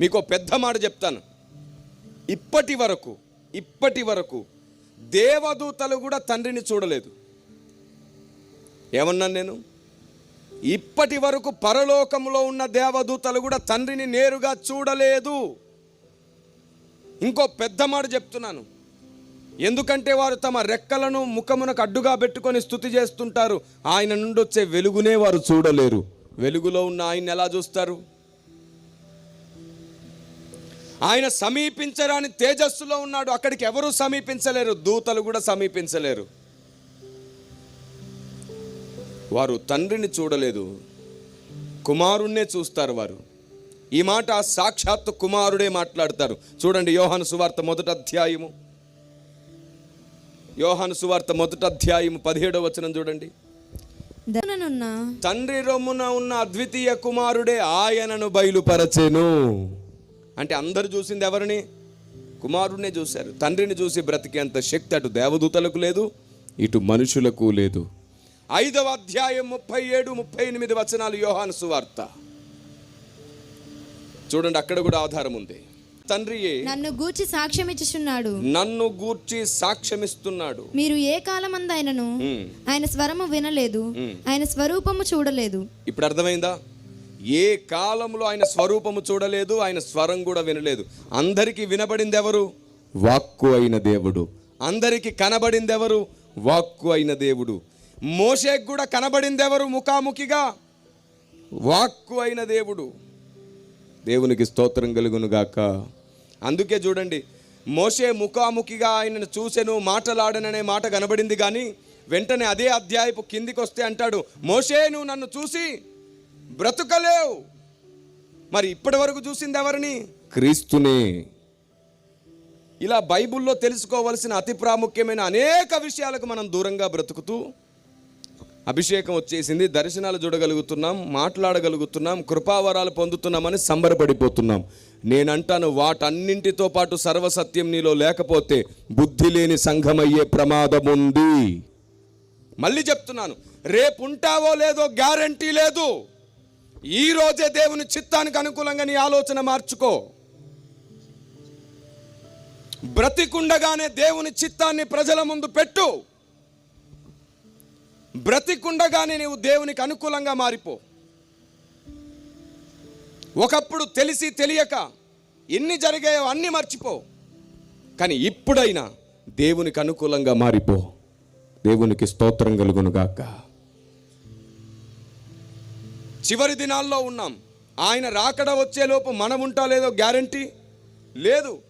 మీకు పెద్ద మాట చెప్తాను. ఇప్పటి వరకు ఇప్పటి వరకు దేవదూతలు కూడా తండ్రిని చూడలేదు. ఏమన్నాను నేను? ఇప్పటి వరకు పరలోకంలో ఉన్న దేవదూతలు కూడా తండ్రిని నేరుగా చూడలేదు. ఇంకో పెద్ద మాట చెప్తున్నాను. ఎందుకంటే వారు తమ రెక్కలను ముఖమునకు అడ్డుగా పెట్టుకొని స్థుతి చేస్తుంటారు. ఆయన నుండి వచ్చే వెలుగునే వారు చూడలేరు. వెలుగులో ఉన్న ఆయన ఎలా చూస్తారు? ఆయన సమీపించరాని తేజస్సులో ఉన్నాడు. అక్కడికి ఎవరు సమీపించలేరు. దూతలు కూడా సమీపించలేరు. వారు తండ్రిని చూడలేదు. కుమారుణ్ణే చూస్తారు వారు. ఈ మాట సాక్షాత్తు కుమారుడే మాట్లాడతారు. చూడండి యోహాను సువార్త మొదటి అధ్యాయము. యోహాను సువార్త మొదటి అధ్యాయము పదిహేడవ వచనం చూడండి. తండ్రి రొమ్మున ఉన్న అద్వితీయ కుమారుడే ఆయనను బయలుపరచెను. అంటే అందరు చూసింది ఎవరిని? కుమారుడినే చూశారు. తండ్రిని చూసి బ్రతికేంత శక్తి అటు దేవదూతలకు లేదు ఇటు మనుషులకు లేదు. ఐదవ అధ్యాయం ముప్పై ఏడు ముప్పై ఎనిమిది వచనాలు యోహాను సువార్త. చూడండి అక్కడ కూడా ఆధారం ఉంది. తండ్రియే నన్ను గూర్చి సాక్ష్యం ఇచ్చుచున్నాడు నన్ను గూర్చి సాక్ష్యమిస్తున్నాడు. మీరు ఏ కాలమందైనను ఉమ్. ఆయన స్వరము వినలేదు ఆయన స్వరూపము చూడలేదు. ఇప్పుడు అర్థమైందా? ఏ కాలంలో ఆయన స్వరూపము చూడలేదు ఆయన స్వరం కూడా వినలేదు. అందరికీ వినబడింది ఎవరు వాక్కు అయిన దేవుడు. అందరికీ కనబడింది ఎవరు వాక్కు అయిన దేవుడు. మోషేకు కూడా కనబడింది ఎవరు ముఖాముఖిగా? వాక్కు అయిన దేవుడు. దేవునికి స్తోత్రం కలుగును గాక. అందుకే చూడండి మోషే ముఖాముఖిగా ఆయనను చూసెను మాటలాడననే మాట కనబడింది కానీ వెంటనే అదే అధ్యాయపు కిందికి వస్తే అంటాడు మోషే నువ్వు నన్ను చూసి బ్రతుకలేవు. మరి ఇప్పటి వరకు చూసింది ఎవరిని? క్రీస్తునే. ఇలా బైబిల్లో తెలుసుకోవలసిన అతి ప్రాముఖ్యమైన అనేక విషయాలకు మనం దూరంగా బ్రతుకుతూ అభిషేకం వచ్చేసింది దర్శనాలు చూడగలుగుతున్నాం మాట్లాడగలుగుతున్నాం కృపావరాలు పొందుతున్నామని సంబరపడిపోతున్నాం. నేనంటాను వాటన్నింటితో పాటు సర్వసత్యం నీలో లేకపోతే బుద్ధి లేని సంఘమయ్యే ప్రమాదం ఉంది. మళ్ళీ చెప్తున్నాను రేపు ఉంటావో లేదో గ్యారంటీ లేదు. ఈ రోజే దేవుని చిత్తానికి అనుకూలంగా నీ ఆలోచన మార్చుకో. బ్రతికుండగానే దేవుని చిత్తాన్ని ప్రజల ముందు పెట్టు. బ్రతికుండగానే నీవు దేవునికి అనుకూలంగా మారిపో. ఒకప్పుడు తెలిసి తెలియక ఎన్ని జరిగాయో అన్ని మర్చిపో. కానీ ఇప్పుడైనా దేవునికి అనుకూలంగా మారిపో. దేవునికి స్తోత్రం కలుగునుగాక. చివరి దినాల్లో ఉన్నాం. ఆయన రాకడ వచ్చేలోపు మనం ఉంటా లేదో గ్యారంటీ? లేదు.